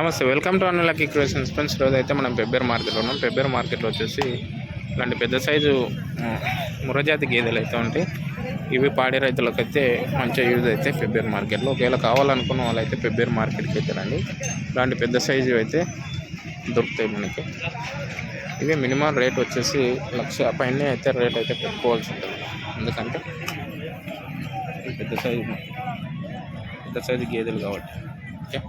నమస్తే welcome to Anna lucky creations friends రోజు అయితే మనం పెబ్బేర్ మార్కెట్లో ఉన్నాం. పెబ్బేర్ మార్కెట్లో వచ్చేసి ఇలాంటి పెద్ద సైజు మురజాతి గేదెలు అయితే ఉంటాయి. ఇవి పాడి రైతులకైతే మంచిగా యూజ్ అయితే పెబ్బేర్ మార్కెట్లో ఒకవేళ కావాలనుకున్న వాళ్ళైతే పెబ్బేర్ మార్కెట్కి అయితే రండి. ఇలాంటి పెద్ద సైజు అయితే దొరుకుతాయి మనకి. ఇవి మినిమం రేట్ వచ్చేసి లక్ష పైన అయితే రేట్ అయితే పెట్టుకోవాల్సి ఉంటుంది. ఎందుకంటే పెద్ద సైజు పెద్ద సైజు గేదెలు కాబట్టి. ఓకే?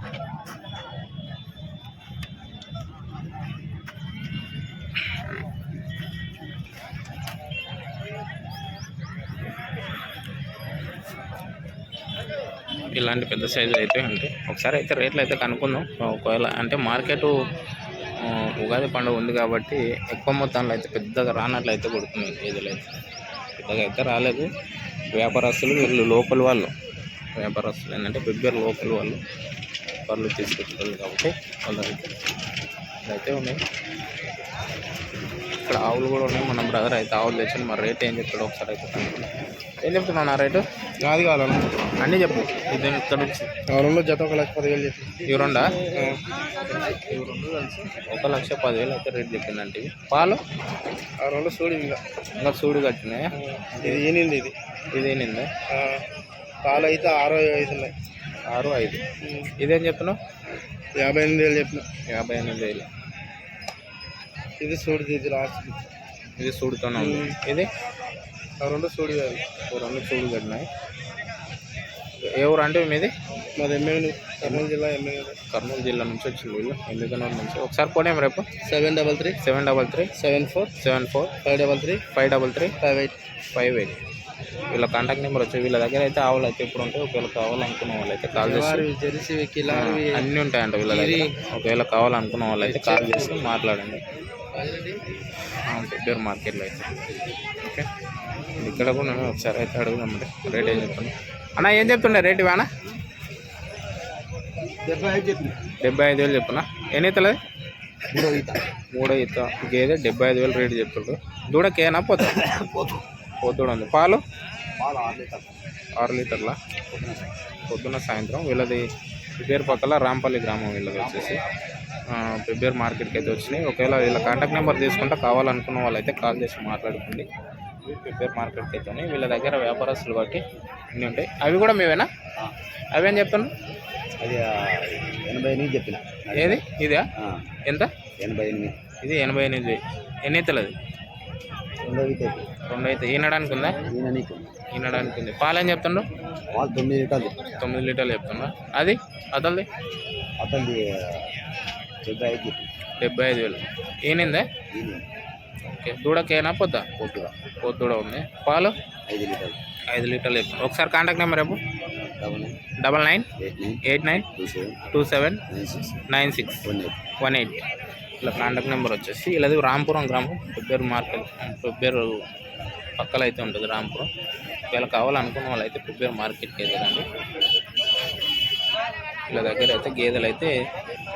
ఇలాంటి పెద్ద సైజు అయితే ఉంటాయి ఒకసారి అయితే రేట్లు అయితే కనుక్కుందాం. ఒకవేళ అంటే మార్కెట్ ఉగాది పండుగ ఉంది కాబట్టి ఎక్కువ మొత్తంలో అయితే పెద్దగా రానట్లయితే కొడుతున్నాయి ఏదో అయితే. పెద్దగా అయితే రాలేదు. వ్యాపారస్తులు వీళ్ళు లోకల్ వాళ్ళు. వ్యాపారస్తులు ఏంటంటే బిగ్గర్ లోకల్ వాళ్ళు. వాళ్ళు తీసుకొచ్చారు కాబట్టి వాళ్ళైతే అయితే ఉన్నాయి. ఇక్కడ ఆవులు కూడా ఉన్నాయి. మన బ్రదర్ అయితే ఆవులు తెచ్చింది మరి రేట్ ఏం చెప్తాడు ఒకసారి అయితే. ఏం చెప్తున్నావు నా రేటు? నాది కావాలన్నా అన్నీ. చెప్పు. ఇది ఇక్కడ నుంచి. రెండు జత ఒక లక్ష పదివేలు చెప్పి ఇవి రెండా? ఇవి రెండు కలిసి ఒక లక్ష పదివేలు అయితే రేట్ చెప్పిందంటే. పాలు? ఆ రెండు చూడు ఇంకా. ఇంకా సూడి కట్టినాయి? ఇది ఏనింది ఇది. ఇది నిందా ఆ, పాలు అయితే ఆరు ఐదు ఉన్నాయి. ఆరు ఐదు. ఇదేం చెప్తున్నావు? యాభై ఎనిమిది వేలు చెప్పిన. యాభై ఎనిమిది వేలు. ఇది చూడు ఇది లాస్ట్ ఇది సూడుతోనే ఉంది. ఇది? ఆ రెండు వేలు ఓ రెండు సూడు కట్టినాయి. ఏ ఊరు అంటే మీది? మాది ఎమ్మెల్యే కర్నూలు జిల్లా ఎమ్మెల్యే. కర్నూలు జిల్లా నుంచి వచ్చింది వీళ్ళు. ఎందుకనూరు నుంచి. ఒకసారి పోనేం రేపు seven double three. Seven double three. Seven four. Seven four. Five double three. Five double three. Five eight. Five eight. వీళ్ళ కాంటాక్ట్ నెంబర్ వచ్చి వీళ్ళ దగ్గర అయితే ఆవులు అయితే ఇప్పుడు ఉంటాయి ఒకవేళ కావాలనుకున్న వాళ్ళు అయితే కాల్ చేసి అన్నీ ఉంటాయంట వీళ్ళ దగ్గర. ఒకవేళ కావాలనుకున్న వాళ్ళు అయితే కాల్ చేసి మాట్లాడండి. పేరు మార్కెట్లో అయితే. ఓకే. ఇక్కడ కూడా ఒకసారి అయితే అడుగుదామంటే రేట్ ఏం చెప్తున్నా అన్న ఏం చెప్తుండే రేట్ ఇవానా డెబ్బై ఐదు చెప్పిన డెబ్బై ఐదు వేలు చెప్పునా? ఎన్ని అవుతుంది మూడో ఈత. మూడో ఈత. గేదె డెబ్బై ఐదు వేలు రేట్ చెప్తుండ్రు దూడకేనా పోతా? పోతు. పోతుడు ఉంది పాలు? పాలు ఆరు లీటర్ ఆరు లీటర్ల? పొద్దున్న సాయంత్రం. వీళ్ళది పిబ్బేరు పక్కల రాంపల్లి గ్రామం వీళ్ళది వచ్చేసి. పిబ్బేరు మార్కెట్కి అయితే వచ్చినాయి. ఒకవేళ వీళ్ళ కాంటాక్ట్ నెంబర్ తీసుకుంటే కావాలనుకున్న వాళ్ళైతే కాల్ చేసి మాట్లాడుకోండి. పిబ్బేరు మార్కెట్కి అయితే ఉన్నాయి. వీళ్ళ దగ్గర వ్యాపారస్తులు బట్టి అన్నీ ఉంటాయి. అవి కూడా మేవేనా అవి ఏం చెప్తాను అది ఎనభై ఎనిమిది చెప్పిన. ఏది? ఇదా? ఎంత? ఎనభై ఎనిమిది. ఇది ఎనభై ఎనిమిది. ఎన్ని అవుతుంది అది రెండో అయితే ఈనడానికి ఉందా ఈయన నీకు ఈనడానికి ఉంది పాలు ఏం చెప్తుండ్రు? వాళ్ళు తొమ్మిది లీటర్లు. తొమ్మిది లీటర్లు చెప్తున్నా అది? అతల్ది అతనిది డెబ్బై ఐదు డెబ్బై ఐదు వేలు. ఈనిందే ఓకే. దూడకేనా? పొద్దా? కొద్దిగా పొద్దు దూడ ఉంది. పాలు? ఐదు లీటర్లు. ఐదు లీటర్లు చెప్తాను ఒకసారి కాంటాక్ట్ నెంబర్ రేపు double nine. Eight nine. Two seven. Two seven? Nine six. Nine six. One eight. ఇట్లా ఇలా కాంటాక్ట్ నెంబర్ వచ్చేసి ఇలాది రాంపురం గ్రామం పెబ్బేరు మార్కెట్ పెబ్బేరు పక్కల అయితే ఉంటుంది రాంపురం. ఒకవేళ కావాలనుకున్న వాళ్ళు అయితే పెబ్బేరు మార్కెట్కి అయితే ఇలా వీళ్ళ దగ్గర అయితే గేదెలు అయితే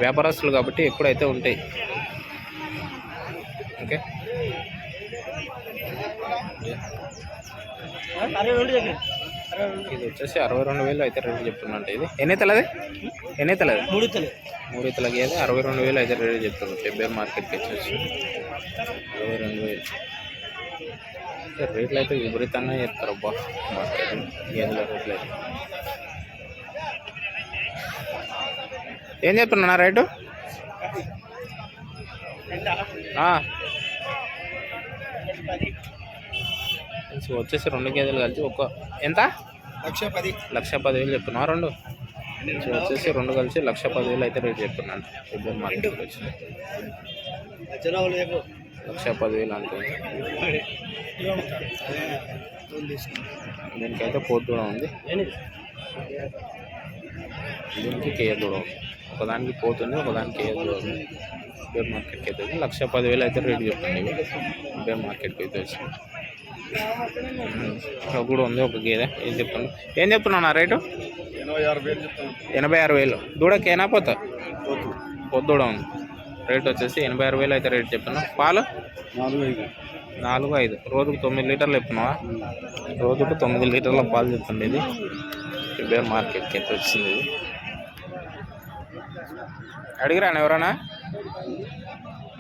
వ్యాపారస్తులు కాబట్టి ఎప్పుడైతే ఉంటాయి. ఓకే? ఇది వచ్చేసి అరవై రెండు వేలు అయితే రేటు చెప్తున్నట్టు ఇది. ఎన్ని తలది? ఎన్ని తలది? మూడు తల్లి మూడు ఇతల గేదె అరవై రెండు వేలు అయితే రేట్ చెప్తారు ఫిబ్రవరి మార్కెట్కి వచ్చేసి. అరవై రెండు వేలు. రేట్లు అయితే విపరీతంగా చెప్తారు అబ్బా మార్కెట్ గేదెల రేట్లు అయితే ఏం చెప్తున్నా రేటు? ఆ. సో వచ్చేసి రెండు గేదెలు కలిసి ఒక ఎంత? లక్ష పది. లక్ష పదివేలు చెప్తున్నా రెండు. సో వచ్చేసి రెండు కలిసి లక్ష పదివేలు అయితే రేట్ చెప్తున్నాను. ఫిబ్రవరి మార్కెట్కి వచ్చి. లక్ష పదివేలు అనుకుంది దీనికైతే పోతు కూడా ఉంది. దీనికి కేఎల్ కూడా ఉంది. ఒకదానికి పోతుంది ఒకదానికి కేఎల్ కూడా ఉంది. బేర్ మార్కెట్కి అయితే. లక్ష పదివేలు అయితే రేట్ చెప్తుంది ఇవి బేర్ మార్కెట్కి అయితే వచ్చి. ఇక్కడ కూడా ఉంది ఒక గేదె ఏం చెప్తున్నా ఏం చెప్తున్నా నా రేటు? ఎనభై ఆరు వేలు దూడకేనా పోతా? పొద్దుడ ఉంది. రేట్ వచ్చేసి ఎనభై ఆరు వేలు అయితే రేట్ చెప్తున్నా. పాలు? నాలుగు ఐదు. రోజుకు తొమ్మిది లీటర్లు చెప్తున్నావా? రోజుకు తొమ్మిది లీటర్ల పాలు చెప్తుంది ఇది. ఫిబ్రవరి మార్కెట్కి అయితే వచ్చింది ఇది. అడిగిరా ఎవరన్నా?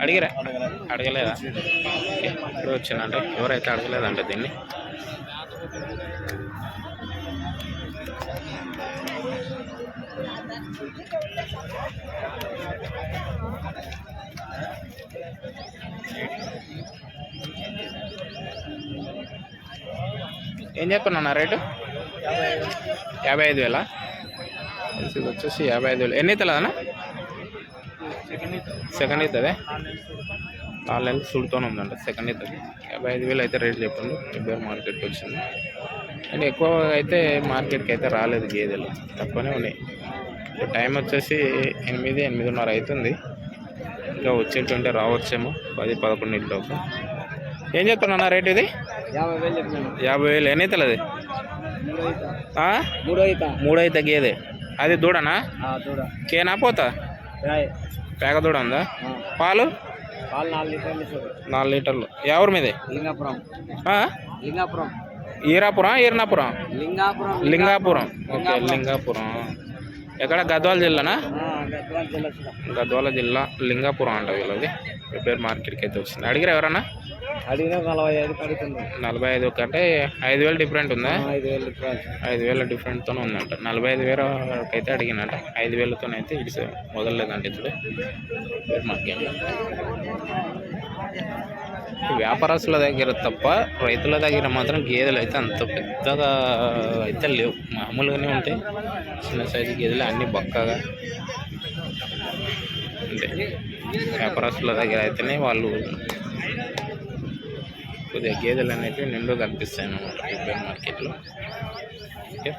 అడిగిరా? అడగలేదా. ఇప్పుడు వచ్చిందంటే ఎవరైతే అడగలేదంటే దీన్ని. ఏం చెప్తున్నా రేటు? యాభై ఐదు. వేలా? ఇది వచ్చేసి యాభై ఐదు వేలు. ఎన్ని అవుతుందా సెకండ్ అవుతుంది. నెలలు సుడుతూనే ఉందంట సెకండ్ అవుతుంది. యాభై ఐదు వేలు అయితే రేట్ చెప్పండి ఫిబ్రవరి మార్కెట్కి వచ్చింది. అండ్ ఎక్కువ అయితే మార్కెట్కి అయితే రాలేదు గేదెలు తక్కువనే ఉన్నాయి. ఇప్పుడు టైం వచ్చేసి ఎనిమిది ఎనిమిదిన్నర అవుతుంది. ఇంకా వచ్చేటువంటి రావచ్చేమో పది పదకొండింటిలోపు ఏం చెప్తున్నా రేట్ ఇది? యాభై వేలు చెప్పినాను యాభై వేలు ఎన్ని అవుతుంది అది? మూడు అవుతా. ఆ? మూడు అవుతా. మూడు అయితే గేదె. అది దూడనా? కేనా పోతా? పేక దూడ ఉందా పాలు? పాలు నాలుగు లీటర్లు నాలుగు లీటర్లు. ఎవరి మీదే? లింగాపురం? లింగాపురం. ఈరాపురం ఈర్నాపురం? లింగాపురం లింగాపురం. ఓకే లింగాపురం. ఎక్కడ? గద్వాల జిల్లానా? గద్వాల జిల్లా. చూడ. గద్వాల జిల్లా లింగాపురం అంట వీళ్ళది. ప్రిపేర్ మార్కెట్కి అయితే వచ్చింది. అడిగిరా ఎవరన్నా? అడిగినా నలభై ఐదు కడుగుతుంది నలభై ఐదు అంటే ఐదు వేలు డిఫరెంట్ ఉందా? ఐదు వేలు రూపాయలు ఐదు వేల డిఫరెంట్తోనే ఉందంట. నలభై ఐదు వేల అయితే అడిగినట. ఐదు వేలతోనైతే ఇడిసి వదలలేదంట ఇప్పుడు. మార్కెట్ వ్యాపారస్తుల దగ్గర తప్ప రైతుల దగ్గర మాత్రం గేదెలు అయితే అంత పెద్దగా అయితే లేవు. మామూలుగానే ఉంటాయి చిన్న సైజు గేదెలు అన్నీ బక్కగా ఉంటాయి. వ్యాపారస్తుల దగ్గర అయితేనే వాళ్ళు కొద్దిగా గేదెలు అనేవి నిండు కనిపిస్తాయి అన్నమాట ప్రిపేర్ మార్కెట్లో ఓకే.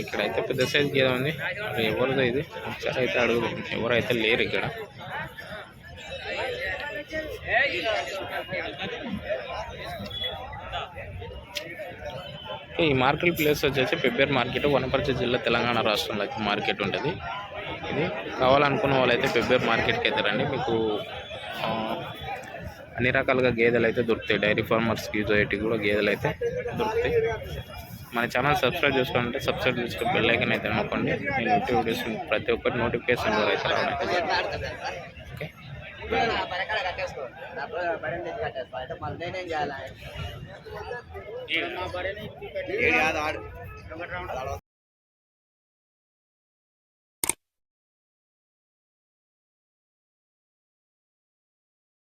ఇక్కడైతే పెద్ద సైజు గేదె ఉంది. మరి ఎవరిదో ఇది. ఒకసారి అయితే అడుగుదాం. ఎవరైతే లేరు ఇక్కడ. ఈ మార్కెట్ ప్లేస్ వచ్చేసి పెబ్బేర్ మార్కెట్ వనపర్తి జిల్లా తెలంగాణ రాష్ట్రంలో అయితే మార్కెట్ ఉంటుంది. ఇది కావాలనుకున్న వాళ్ళైతే పెబ్బేర్ మార్కెట్కి అయితే రండి మీకు ఆ, అన్ని రకాలుగా గేదెలు అయితే దొరుకుతాయి. డైరీ ఫార్మర్స్కి యూజ్ అయ్యేటివి కూడా గేదెలు అయితే దొరుకుతాయి. మన ఛానల్ సబ్స్క్రైబ్ చేసుకోవాలంటే సబ్స్క్రైబ్ చేసుకుని బెల్ ఐకన్ అయితే నొక్కండి. నేను యూట్యూబ్ వీడియోస్ ప్రతి ఒక్కటి నోటిఫికేషన్ కూడా అయితే రావడం ఓకే? ఏడు.